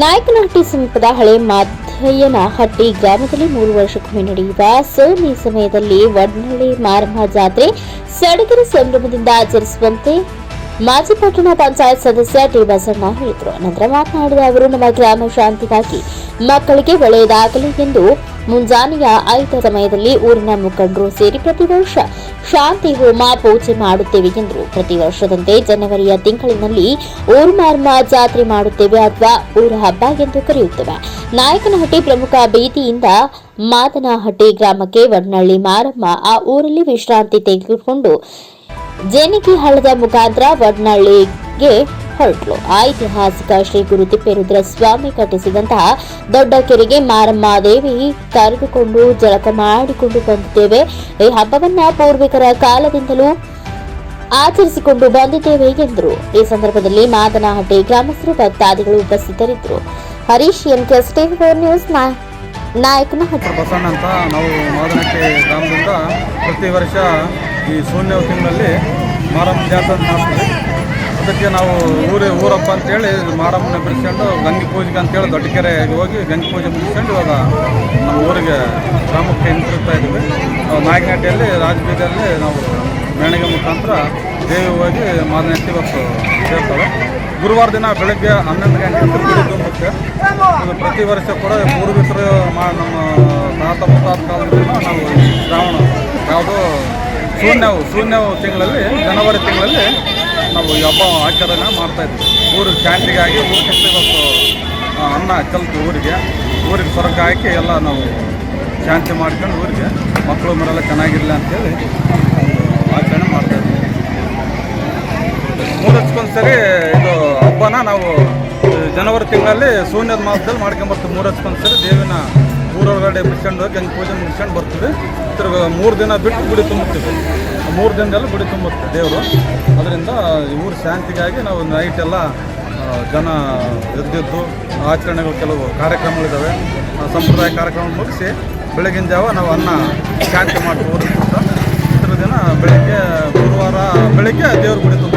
ನಾಯಕನಹಟ್ಟಿ ಸಮೀಪದ ಹಳೆ ಮಾಧ್ಯಯ್ಯನಹಟ್ಟಿ ಗ್ರಾಮದಲ್ಲಿ ಮೂರು ವರ್ಷಕ್ಕೊಮ್ಮೆ ನಡೆಯುವ ಸೋಮಿ ಸಮಯದಲ್ಲಿ ವಡ್ನಳ್ಳಿ ಮಾರಮ್ಮ ಜಾತ್ರೆ ಸಡಗರ ಸಂಭ್ರಮದಿಂದ ಆಚರಿಸುವಂತೆ ಮಾಜಿ ಪಟ್ಟಣ ಪಂಚಾಯತ್ ಸದಸ್ಯ ಟಿ ಬಸಣ್ಣ ಹೇಳಿದರು. ನಂತರ ಮಾತನಾಡಿದ ಅವರು, ನಮ್ಮ ಗ್ರಾಮ ಶಾಂತಿಗಾಗಿ ಮಕ್ಕಳಿಗೆ ಒಳ್ಳೆಯದಾಗಲಿ ಎಂದು ಮುಂಜಾನೆಯ ಐದರ ಸಮಯದಲ್ಲಿ ಊರಿನ ಮುಖಂಡರು ಸೇರಿ ಪ್ರತಿ ವರ್ಷ ಶಾಂತಿ ಹೋಮ ಪೂಜೆ ಮಾಡುತ್ತೇವೆ ಎಂದರು. ಪ್ರತಿ ವರ್ಷದಂತೆ ಜನವರಿಯ ತಿಂಗಳಿನಲ್ಲಿ ಊರು ಮಾರ್ಮ ಜಾತ್ರೆ ಮಾಡುತ್ತೇವೆ ಅಥವಾ ಊರ ಹಬ್ಬ ಎಂದು ಕರೆಯುತ್ತೇವೆ. ನಾಯಕನಹಟ್ಟಿ ಪ್ರಮುಖ ಬೀದಿಯಿಂದ ಮಾದನಹಟ್ಟಿ ಗ್ರಾಮಕ್ಕೆ ವಡ್ನಳ್ಳಿ ಮಾರಮ್ಮ ಆ ಊರಲ್ಲಿ ವಿಶ್ರಾಂತಿ ತೆಗೆದುಕೊಂಡು ಜೇನಿಕಿ ಹಳ್ಳದ ಮುಖಾಂತರ ವಡ್ನಳ್ಳಿಗೆ ಹೊರಟಲು ಐತಿಹಾಸಿಕ ಶ್ರೀ ಗುರು ತಿಪ್ಪೇರುದ್ರ ಸ್ವಾಮಿ ಕಟ್ಟಿಸಿದಂತಹ ದೊಡ್ಡ ಕೆರೆಗೆ ಮಾರಮ್ಮ ದೇವಿ ಕರೆದುಕೊಂಡು ಜಳಕ ಮಾಡಿಕೊಂಡು ಬಂದಿದ್ದೇವೆ. ಈ ಹಬ್ಬವನ್ನ ಪೂರ್ವಿಕರ ಕಾಲದಿಂದಲೂ ಆಚರಿಸಿಕೊಂಡು ಬಂದಿದ್ದೇವೆ ಎಂದರು. ಈ ಸಂದರ್ಭದಲ್ಲಿ ಮಾದನಹಟ್ಟಿ ಗ್ರಾಮಸ್ಥರು ಭಕ್ತಾದಿಗಳು ಉಪಸ್ಥಿತರಿದ್ದರು. ಹರೀಶ್ ಎನ್ ನ್ಯೂಸ್ ನಾ- ನಾಯಕನಹಟ್ಟಿ. ನಾಯಕನ ಬಸಣ್ಣ ಅಂತ ನಾವು ಮಾದನಹಟ್ಟಿ ಗ್ರಾಮದಿಂದ ಪ್ರತಿ ವರ್ಷ ಈ ಶೂನ್ಯ ತಿಂಗಳಲ್ಲಿ ಮಾರಮ್ಮ ಜಾತ್ರೆ ಮಾಡ್ತೀವಿ ಅದಕ್ಕೆ ನಾವು ಊರೇ ಊರಪ್ಪ ಅಂತೇಳಿ ಮಾರಮ್ಮನ ಬಿಡಿಸ್ಕೊಂಡು ಗಂಗೆ ಪೂಜೆಗೆ ಅಂತೇಳಿ ದೊಡ್ಡ ಕೆರೆಗೆ ಹೋಗಿ ಗಂಗೆ ಪೂಜೆ ಮುಗಿಸ್ಕೊಂಡು ಇವಾಗ ನಮ್ಮ ಊರಿಗೆ ಗ್ರಾಮಕ್ಕೆ ಹಿಂತಿರ್ತಾ ಇದ್ದೀವಿ. ನಾವು ನಾಯಕನಹಟ್ಟಿಯಲ್ಲಿ ರಾಜಬೀದಿಯಲ್ಲಿ ನಾವು ಮೆಣಗೆ ಮುಖಾಂತರ ದೇವಿ ಹೋಗಿ ಮಾದನಟ್ಟಿ ಇವತ್ತು ಸೇರ್ತಾವೆ ಗುರುವಾರ ದಿನ ಬೆಳಗ್ಗೆ ಹನ್ನೊಂದು ಗಂಟೆ ಗುಡಿ ಪ್ರತಿ ವರ್ಷ ಕೂಡ ಪೂರ್ವಿಕರು ಮಾ ನಮ್ಮ ತಾತ ಮುತ್ತಾತ ಕಾಲದಿಂದ ನಾವು ಶ್ರಾವಣ, ಯಾವುದು ಶೂನ್ಯವು ಶೂನ್ಯವು ತಿಂಗಳಲ್ಲಿ, ಜನವರಿ ತಿಂಗಳಲ್ಲಿ ನಾವು ಈ ಹಬ್ಬ ಆಚರಣೆ ಮಾಡ್ತಾ ಇದ್ವಿ. ಊರಿಗೆ ಶಾಂತಿಗಾಗಿ ಇವತ್ತು ಆ, ಅನ್ನ ಕಲಿತು ಊರಿಗೆ. ಊರಿಗೆ ಸ್ವರ್ಗ ಹಾಕಿ ಎಲ್ಲ ನಾವು ಶಾಂತಿ ಮಾಡ್ಕೊಂಡು ಊರಿಗೆ ಮಕ್ಕಳು ಮರೆಲ್ಲ ಚೆನ್ನಾಗಿರಲಿ ಅಂತೇಳಿ ಆಚರಣೆ ಮಾಡ್ತಾ ಇದ್ವಿ. ಮೂರು ವರ್ಷಕ್ಕೊಂದ್ಸರಿ ಇದು ಹಬ್ಬನ ನಾವು ಜನವರಿ ತಿಂಗಳಲ್ಲಿ ಶೂನ್ಯದ ಮಾಸದಲ್ಲಿ ಮಾಡ್ಕೊಂಬರ್ತೀವಿ. ಮೂರು ವರ್ಷಕ್ಕೊಂದ್ಸರಿ ದೇವಿನ ಊರೊಳಗಡೆ ಬಿಡ್ಸ್ಕೊಂಡು ಹೋಗಿ ಹಂಗೆ ಪೂಜೆ ಮುಗಿಸ್ಕೊಂಡು ಬರ್ತೀವಿ. ತಿರ್ಗ ಮೂರು ದಿನ ಬಿಟ್ಟು ಗುಡಿ ತುಂಬುತ್ತೀವಿ. ಮೂರು ದಿನದಲ್ಲೂ ಗುಡಿ ತುಂಬುತ್ತೆ ದೇವರು. ಅದರಿಂದ ಊರು ಶಾಂತಿಗಾಗಿ ನಾವು ನೈಟ್ ಎಲ್ಲ ಜನ ಎದ್ದಿದ್ದು, ಆಚರಣೆಗಳು ಕೆಲವು ಕಾರ್ಯಕ್ರಮಗಳಿದ್ದಾವೆ ಸಂಪ್ರದಾಯ ಕಾರ್ಯಕ್ರಮ ಮುಗಿಸಿ ಬೆಳಗಿನ ಜಾವ ನಾವು ಅನ್ನ ಶಾಂತಿ ಮಾಡ್ತೀವಿ ಇತರ ದಿನ ಬೆಳಗ್ಗೆ, ಗುರುವಾರ ಬೆಳಗ್ಗೆ ದೇವ್ರ ಗುಡಿ ತುಂಬ